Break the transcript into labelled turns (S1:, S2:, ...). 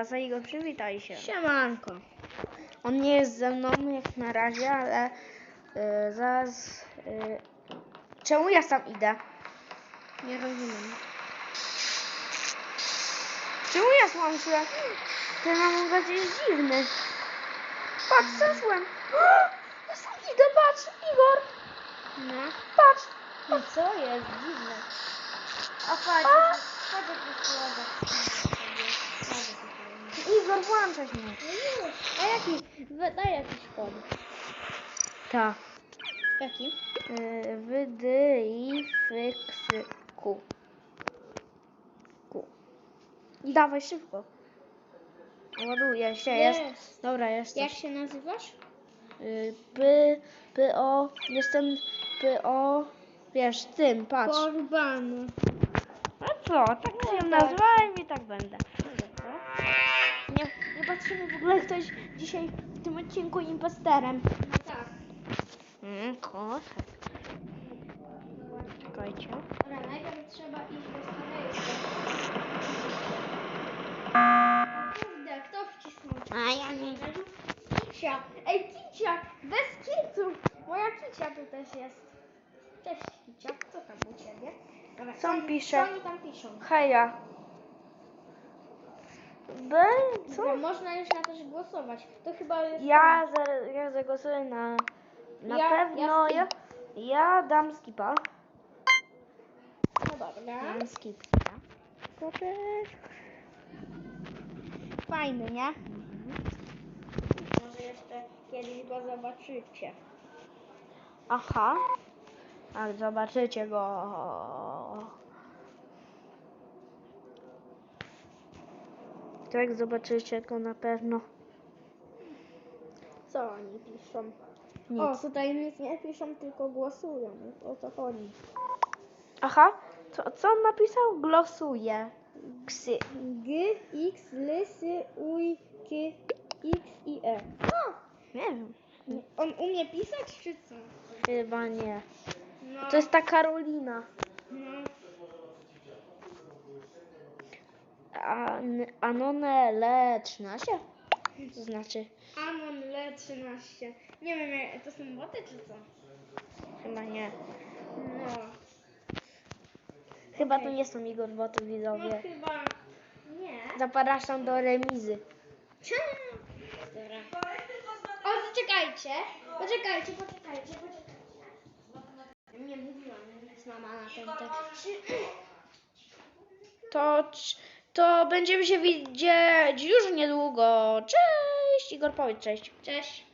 S1: Kutasa. Igor, przywitaj się.
S2: Siemanko.
S1: On nie jest ze mną jak na razie, ale y, zaraz... Y, czemu ja sam idę?
S2: Nie rozumiem.
S1: Czemu ja sam czuję? Ten mamogaz jest dziwny. Patrz, zeszłem. Ja sam idę, patrz, Igor,
S2: No.
S1: patrz.
S2: I co jest dziwne? A patrz, patrz jaki słodek. A jaki? Daj jakiś kod.
S1: Tak.
S2: Jaki?
S1: Y, fix Q. Q. Dawaj szybko. Ładuję się, jest.
S2: Jest.
S1: Dobra, jestem.
S2: Jak się nazywasz?
S1: Y, P, P, O, jestem P, O, wiesz, tym, patrz.
S2: Korbano.
S1: A co, tak się
S2: tak.
S1: nazwałem i tak będę. Nie, patrzymy w ogóle ktoś dzisiaj w tym odcinku imposterem.
S2: No tak.
S1: Mm, kotek. Czekajcie.
S2: Dobra, najpierw trzeba iść do starego. Kurde, kto wcisnął?
S1: A ja nie.
S2: Kicia. Ej, Kicia! Bez kicu! Moja Kicia tu też jest. Cześć, Kicia. Co tam u ciebie? Dobra,
S1: Co on pisze?
S2: Co oni tam piszą?
S1: Heja. B, co?
S2: Dobra, można już na też głosować. To chyba jest...
S1: Ja, za, ja zagłosuję na, na
S2: Ja-
S1: pewno,
S2: ja
S1: ja, ja, dam skipa.
S2: No dobra.
S1: Dam. Kotek.
S2: Fajny, nie? Może jeszcze kiedyś go zobaczycie.
S1: Aha. Ale zobaczycie go. Tak, zobaczycie go na pewno.
S2: Co oni piszą?
S1: Nic.
S2: O, tutaj nic nie piszą, tylko głosują. O co chodzi?
S1: Aha. Co, co on napisał? Glosuje. Ksy.
S2: G, X, L, S, U, K, X i E. O!
S1: Nie wiem.
S2: On umie pisać, czy co?
S1: Chyba nie.
S2: No.
S1: To jest ta Karolina.
S2: No.
S1: An, Anone 13? To znaczy,
S2: Anon Le 13. Nie wiem, to są boty, czy co?
S1: chyba nie.
S2: No.
S1: Chyba to
S2: Okej.
S1: nie są Igor boty
S2: No
S1: widzowie.
S2: chyba nie.
S1: Zapraszam do remizy.
S2: Dobra. O, zaczekajcie. Poczekajcie, poczekajcie, poczekajcie. Nie mówiłam, nic mama na ten tekst.
S1: To, to będziemy się widzieć już niedługo. Cześć! Igor, powiedz cześć.
S2: Cześć.